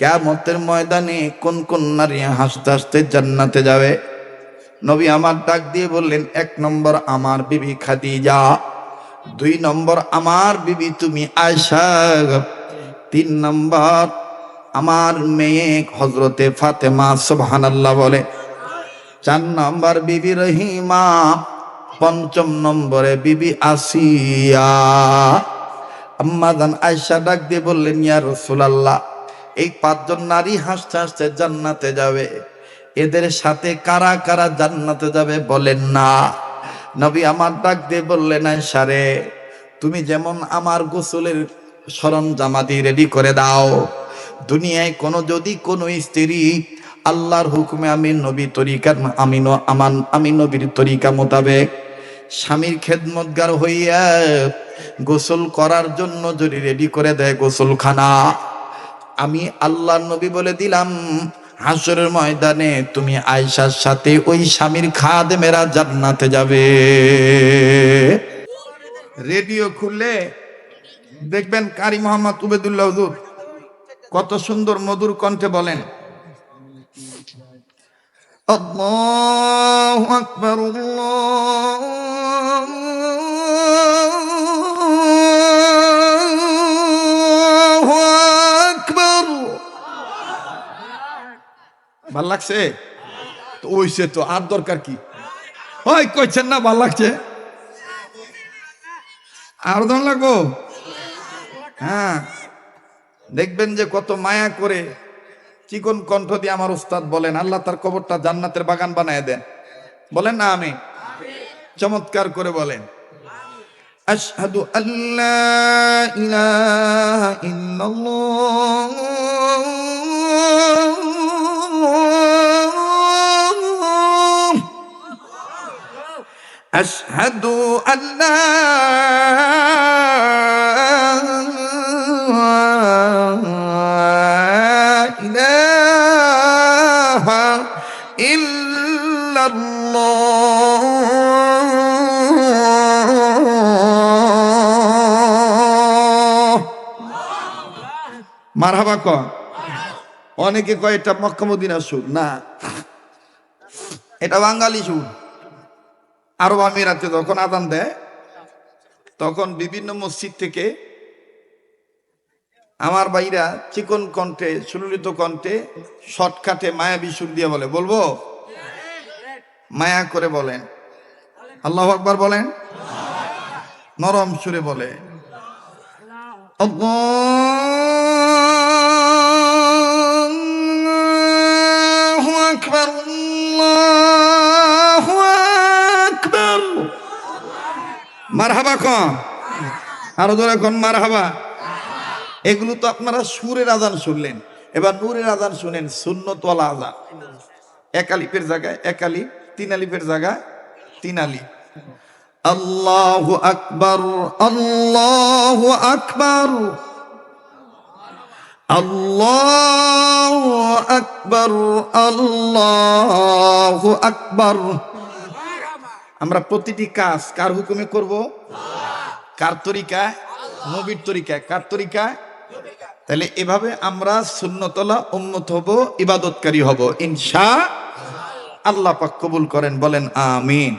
কেমতের ময়দানে কোন কোন নারী হাসতে হাসতে জান্নাতে যাবে? নবী আমার ডাক দিয়ে বললেন, এক নম্বর আমার বিবি খাদিজা, দুই নম্বর আমার বিবি তুমি আয়সা তিন নম্বর আমার মেয়ে হজরতে ফাতেমা, সুবহানাল্লাহ বলে। চার নম্বর বিবি রহিমা, পঞ্চম নম্বরে বিবি আসিয়া। আম্মাদান আয়সা ডাক দিয়ে বললেন, ইয়া রসুলাল্লাহ এই পাঁচজন নারী হাসতে হাসতে জান্নাতে যাবে। এদের সাথে কারা কারা জান্নাতে যাবে বলেন না। নবী আমার ডাক দিয়ে বললেন আয়সা রে তুমি যেমন আমার গোসলের সরঞ্জামাদি রেডি করে দাও। দুনিয়ায় কোনো যদি কোনো স্ত্রী আল্লাহর হুকুমে আমি নবী তরিকার আমি ন- আমার, আমি নবীর তরিকা মোতাবেক স্বামীর খেদমতগার হইয়া গোসল করার জন্য যদি রেডি করে দেয় গোসলখানা। আমি আল্লাহ নবী বলে দিলাম, হাসরের ময়দানে তুমি আয়সার সাথে ওই স্বামীর খাদেমেরা জান্নাতে যাবে। রেডিও খুললে দেখবেন কারি মোহাম্মদ উবেদুল্লাহ কত সুন্দর মধুর কণ্ঠে বলেন, আল্লাহু আকবার, আল্লাহু ভালো লাগছে? তো ওইসে তো, আর দরকার কি? হয় কইছেন না, ভালো লাগছে? আর দন লাগবো? হ্যাঁ। দেখবেন যে কত মায়া করে চিকন কণ্ঠ দিয়ে আমার উস্তাদ বলেন, আল্লাহ তার কবরটা জান্নাতের বাগান বানায় দেন। বলেন না আমি চমৎকার করে বলেন। আশহাদু আল্লাহ ইলাহা ইল্লাল্লাহ। أشهد أن لا إله إلا الله মারহাবা ক অনেকে কয় এটা মক্কা মদিনা সুর না এটা বাঙালি সুর আরব আমিরাতে যখন আদান দেয়, তখন বিভিন্ন মসজিদ থেকে আমার ভাইরা চিকন কণ্ঠে, সুললিত কণ্ঠে, শর্টকাটে মায়াবী সুর দিয়ে বলে, বলব? মায়া করে বলেন। আল্লাহ আকবার বলেন। নরম সুরে বলে। আকবার, আল্লাহু মারহাবা কন আরও ধরে কোন মারহাবা। এগুলো তো আপনারা সুরের আজান শুনলেন। এবার নূরের আজান শুনেন সুন্নতওয়ালা আজান। এক আলিফের জায়গায়, এক আলিফ, তিন আলিফের জায়গায়, তিন আলিফ। আল্লাহু আকবার আল্লাহু আকবার। আল্লাহু আকবার আল্লাহু আকবার। আমরা প্রতিটি কাজ কার হুকুমে করব? কার তরিকায়? নবীর তরিকায়। কার তরিকায়? তাহলে এভাবে আমরা শূন্যতলা উন্নত হব, ইবাদতকারী হব, ইনশা আল্লাহ পাক কবুল করেন, বলেন আমিন।